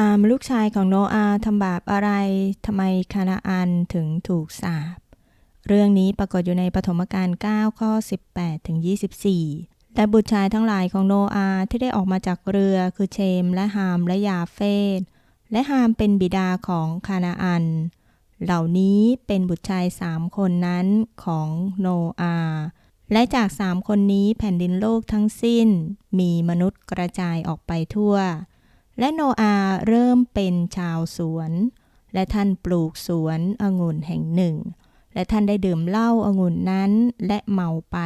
หามลูกชายของโนอาทำบาปอะไรทำไมคานาอันถึงถูกสาปเรื่องนี้ปรากฏอยู่ในปฐมกาล9ข้อ 18ถึง24แต่บุตรชายทั้งหลายของโนอาที่ได้ออกมาจากเรือคือเชม และฮามและยาเฟตและฮามเป็นบิดาของคานาอัน เหล่านี้เป็นบุตรชายสามคนนั้นของโนอาและจากสามคนนี้แผ่นดินโลกทั้งสิ้น มีมนุษย์กระจายออกไปทั่ว และโนอาเริ่มเป็นชาวสวน และท่านปลูกสวนองุ่นแห่งหนึ่ง และท่านได้ดื่มเหล้าองุ่นนั้นและเมาไป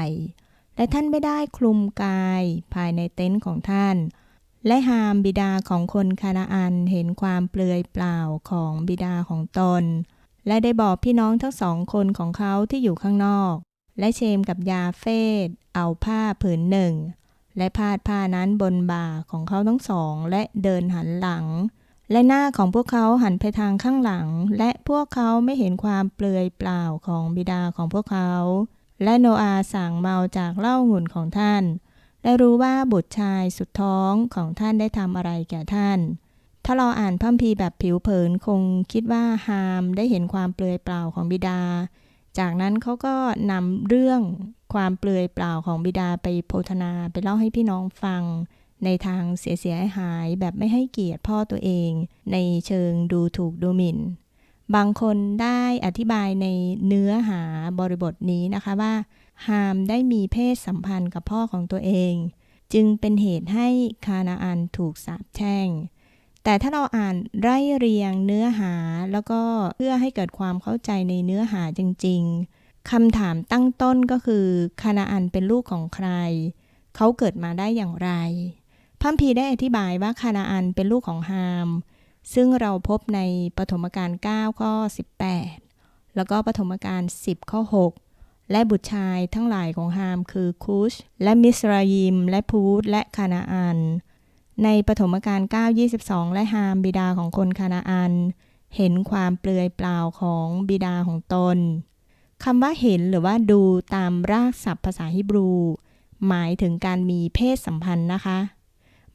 และท่านไม่ได้คลุมกายภายในเต็นท์ของท่าน และฮามบิดาของคนคานาอันเห็นความเปลือยเปล่าของบิดาของตน และได้บอกพี่น้องทั้งสองคนของเขาที่อยู่ข้างนอก และเชมกับยาเฟดเอาผ้าผืนหนึ่ง และพาดผ้านั้นบนบ่าของเขาทั้งสอง และเดินหันหลัง และหน้าของพวกเขาหันไปทางข้างหลัง และพวกเขาไม่เห็นความเปลือยเปล่าของบิดาของพวกเขา และโนอาสั่งเมาจากเล้าหงุ่นของท่าน และรู้ว่าบุตรชายสุดท้องของท่านได้ทำอะไรแก่ท่าน ถ้าเราอ่านพัมพีแบบผิวเผินคงคิดว่าฮามได้เห็นความเปลือยเปล่าของบิดา จากนั้นเขาก็นำเรื่อง ความเปลือยเปล่าของบิดาไปโพธนาไปเล่าให้พี่น้องฟัง ในทางเสียเสียหายแบบไม่ให้เกียรติพ่อตัวเอง ในเชิงดูถูกดูหมิ่น บางคนได้อธิบายในเนื้อหาบริบทนี้นะคะว่า ฮามได้มีเพศสัมพันธ์กับพ่อของตัวเอง จึงเป็นเหตุให้คานาอันถูกสาปแช่งแต่ถ้าเราอ่านไร่เรียงเนื้อหาแล้วก็เพื่อให้เกิดความเข้าใจในเนื้อหาจริงๆ คำถามตั้งต้นก็คือคานาอันเป็นลูกของใคร เขาเกิดมาได้อย่างไรพัมพีได้อธิบายว่าคานาอันเป็นลูกของฮาม ซึ่งเราพบในปฐมกาล9ข้อ18 แล้วก็ปฐมกาล10ข้อ6 และบุตรชายทั้งหลายของฮามคือคุช และมิสรายิม และพูดและคานาอัน ในปฐมกาล9:22 และฮามบิดาของคนคานาอัน เห็นความเปลือยเปล่าของบิดาของตน คำว่าเห็นหรือว่าดูตามรากศัพท์ภาษาฮิบรู หมายถึงการมีเพศสัมพันธ์นะคะ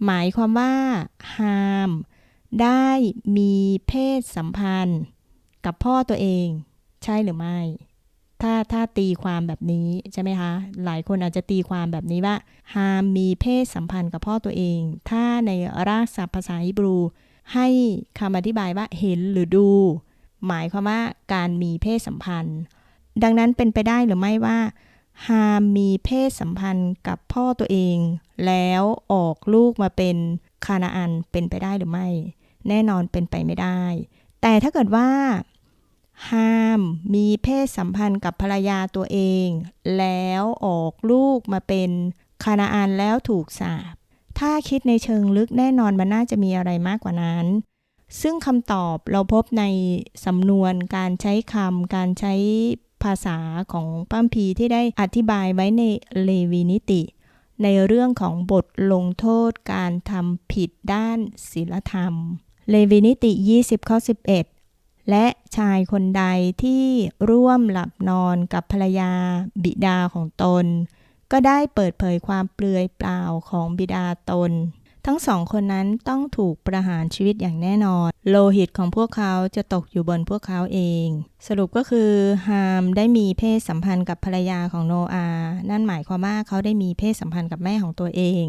หมายความว่าฮามได้มีเพศสัมพันธ์ กับพ่อตัวเอง ใช่หรือไม่ ถ้าถ้าตีความแบบนี้ใช่ไหมคะ หลายคนอาจจะตีความแบบนี้ว่าฮามมีเพศสัมพันธ์กับพ่อตัวเอง ถ้าในรากศัพท์ภาษาฮิบรู ให้คำอธิบายว่าเห็นหรือดู หมายความว่าการมีเพศสัมพันธ์ ดังนั้นเป็นไปได้หรือไม่ว่าฮามมีเพศสัมพันธ์กับพ่อตัวเอง แล้วออกลูกมาเป็นคานาอันเป็นไปได้หรือไม่ แน่นอนเป็นไปไม่ได้ แต่ถ้าเกิดว่าห้ามมีเพศสัมพันธ์กับภรรยาตัวเอง แล้วออกลูกมาเป็นคานาอันแล้วถูกสาบ ถ้าคิดในเชิงลึกแน่นอนมันน่าจะมีอะไรมากกว่านั้น ซึ่งคำตอบเราพบในสำนวนการใช้คำการใช้ ภาษาของปั้มพีที่ได้อธิบายไว้ในเลวีนิติ ในเรื่องของบทลงโทษการทำผิดด้านศีลธรรม เลวีนิติ 20 ข้อ 11 และชายคนใดที่ร่วมหลับนอนกับภรรยาบิดาของตน ก็ได้เปิดเผยความเปลือยเปล่าของบิดาตน ทั้งสองคนนั้นต้องถูกประหารชีวิตอย่างแน่นอน โลหิตของพวกเขาจะตกอยู่บนพวกเขาเอง สรุปก็คือฮามได้มีเพศสัมพันธ์กับภรรยาของโนอา นั่นหมายความว่าเขาได้มีเพศสัมพันธ์กับแม่ของตัวเอง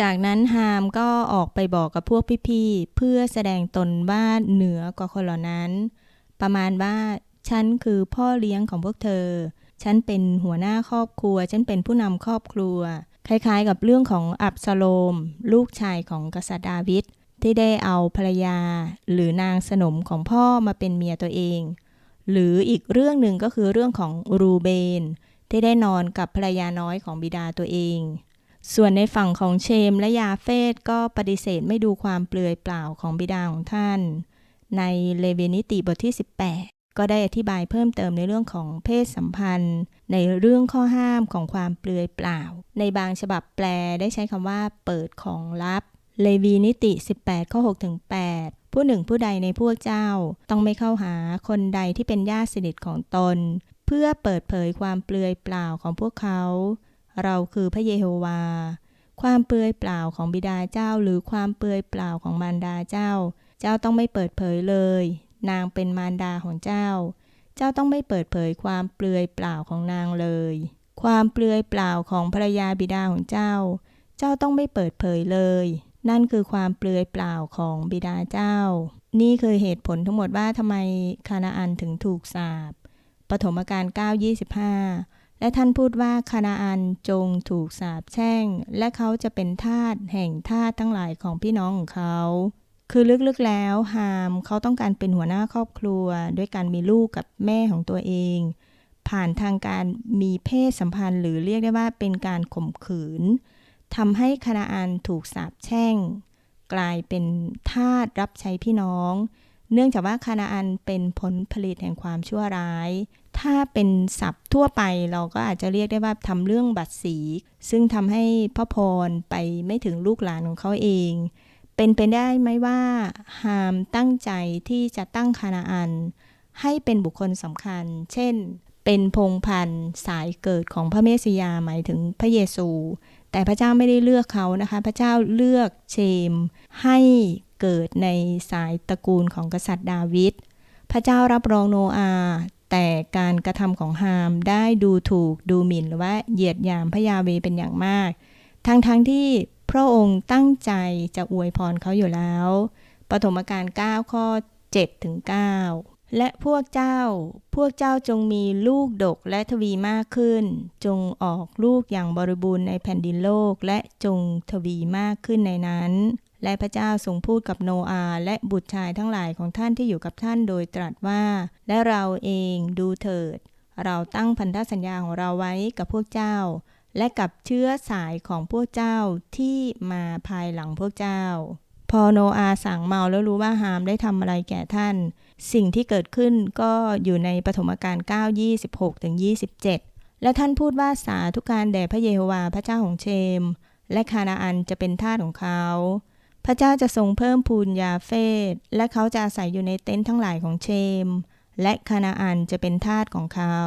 จากนั้นฮามก็ออกไปบอกกับพวกพี่ๆ เพื่อแสดงตนว่าเหนือกว่าคนเหล่านั้น ประมาณว่าฉันคือพ่อเลี้ยงของพวกเธอ ฉันเป็นหัวหน้าครอบครัว ฉันเป็นผู้นำครอบครัว คล้ายๆ กับเรื่องของอับซาโลม ลูกชายของกษัตริย์ดาวิดที่ได้เอาภรรยา หรือนางสนมของพ่อมาเป็นเมียตัวเอง หรืออีกเรื่องหนึ่งก็คือเรื่องของรูเบน ที่ได้นอนกับภรรยาน้อยของบิดาตัวเอง ส่วนในฝั่งของเชมและยาเฟตก็ปฏิเสธไม่ดูความเปลือยเปล่าของบิดาของท่าน ในเลเวนิติบทที่ 18 ก็ได้อธิบายเพิ่มเติมในเรื่องของเพศสัมพันธ์ ในเรื่องข้อห้ามของความเปลือยเปล่า ในบางฉบับแปลได้ใช้คำว่าเปิดของลับ เลวีนิติ 18 ข้อ6ถึง8ผู้หนึ่งผู้ใดในพวกเจ้า ต้องไม่เข้าหาคนใดที่เป็นญาติสนิทของตน เพื่อเปิดเผยความเปลือยเปล่าของพวกเขา เราคือพระเยโฮวา ความเปลือยเปล่าของบิดาเจ้า หรือความเปลือยเปล่าของมารดาเจ้า เจ้าต้องไม่เปิดเผยเลย นางเป็นมารดาของเจ้า เจ้าต้องไม่เปิดเผยความเปลือยเปล่าของนางเลย ความเปลือยเปล่าของภรรยาบิดาของเจ้า เจ้าต้องไม่เปิดเผยเลย นั่นคือความเปลือยเปล่าของบิดาเจ้า นี่คือเหตุผลทั้งหมดว่าทำไมคานาอันถึงถูกสาปปฐมกาล9:25 และท่านพูดว่าคานาอันจงถูกสาปแช่ง และเขาจะเป็นทาสแห่งทาสทั้งหลายของพี่น้องของเขา คือลึกๆแล้วฮามเขาต้องการเป็นหัวหน้าครอบครัว ด้วยการมีลูกกับแม่ของตัวเอง ผ่านทางการมีเพศสัมพันธ์หรือเรียกได้ว่าเป็นการข่มขืนทำให้คานาอันถูกสาปแช่ง กลายเป็นทาสรับใช้พี่น้อง เนื่องจากว่าคานาอันเป็นผลผลิตแห่งความชั่วร้าย ถ้าเป็นศัพท์ทั่วไปเราก็อาจจะเรียกได้ว่าทำเรื่องบัตรสี ซึ่งทำให้พระพรไปไม่ถึงลูกหลานของเขาเอง เป็นไปได้ไหมว่าฮามตั้งใจที่จะตั้งคานาอัน ให้เป็นบุคคลสำคัญ เช่น เป็นพงพันธ์สายเกิดของพระเมสยาหมายถึงพระเยซู แต่พระเจ้าไม่ได้เลือกเขานะคะ พระเจ้าเลือกเชม ให้เกิดในสายตระกูลของกษัตริย์ดาวิดพระเจ้ารับรองโนอาห์แต่การกระทำของฮามได้ดูถูกดูหมิ่นหรือว่าเหยียดหยามพระยาเวเป็นอย่างมาก ทั้งๆทที่ พระองค์ตั้งใจจะอวยพรเขาอยู่แล้ว ปฐมกาล9ข้อ7ถึง9และพวกเจ้า พวกเจ้าจงมีลูกดกและทวีมากขึ้น จงออกลูกอย่างบริบูรณ์ในแผ่นดินโลกและจงทวีมากขึ้นในนั้น และพระเจ้าทรงพูดกับโนอาห์และบุตรชายทั้งหลายของท่านที่อยู่กับท่านโดยตรัสว่า และเราเองดูเถิด เราตั้งพันธสัญญาของเราไว้กับพวกเจ้า และกับเชื้อสายของพวกเจ้าที่มาภายหลังพวกเจ้า พอโนอาสั่งเมาแล้วรู้ว่าฮามได้ทำอะไรแก่ท่าน สิ่งที่เกิดขึ้นก็อยู่ในปฐมกาล9 26ถึง27 และท่านพูดว่าสาธุการแด่พระเยโฮวาห์พระเจ้าของเชม และคานาอันจะเป็นทาสของเขาพระเจ้าจะทรงเพิ่มพูนยาเฟตและเขาจะอาศัยอยู่ในเต็นท์ทั้งหลายของเชม และคานาอันจะเป็นทาสของเขา